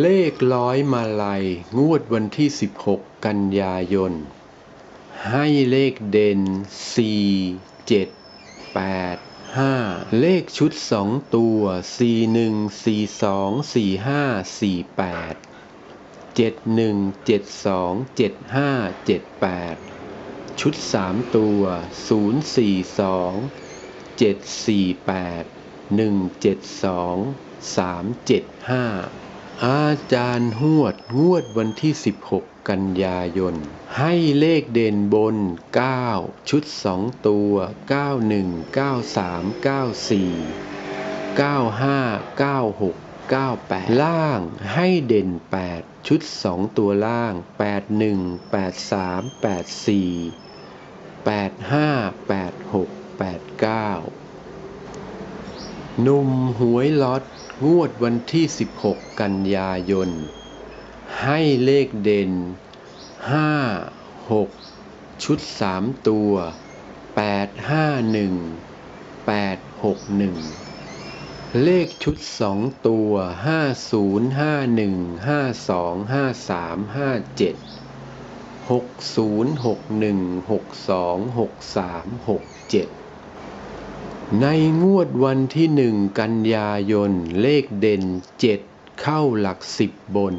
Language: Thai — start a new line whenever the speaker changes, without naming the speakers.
เลขร้อยมาลัย งวดวันที่ 16 กันยายน ให้เลขเด่น 4 7 8 5 เลขชุด 2 ตัว 4 1 4 2 4 5 4 8 7 1 7 2 7 5 7 8 ชุด 3 ตัว 0 4 2 7 4 8 1 7 2 3 7 5 อาจารย์หวด งวดวันที่ 16 กันยายน ให้เลขเด่นบน 9 ชุด 2 ตัว 91 93 94 95 96 98 ล่างให้เด่น 8 ชุด 2 ตัวล่าง 81 83 84 85 86 89 หนุ่มหวยล็อต งวดวันที่ 16 กันยายน ให้เลขเด่น 5 6 ชุด 3 ตัว 8 5 1 8 6 1 เลขชุด 2 ตัว 50 51 52 53 57 60 61 62 63 67 ในงวดวันที่หนึ่งกันยายน เลขเด่นเจ็ดเข้าหลักสิบบน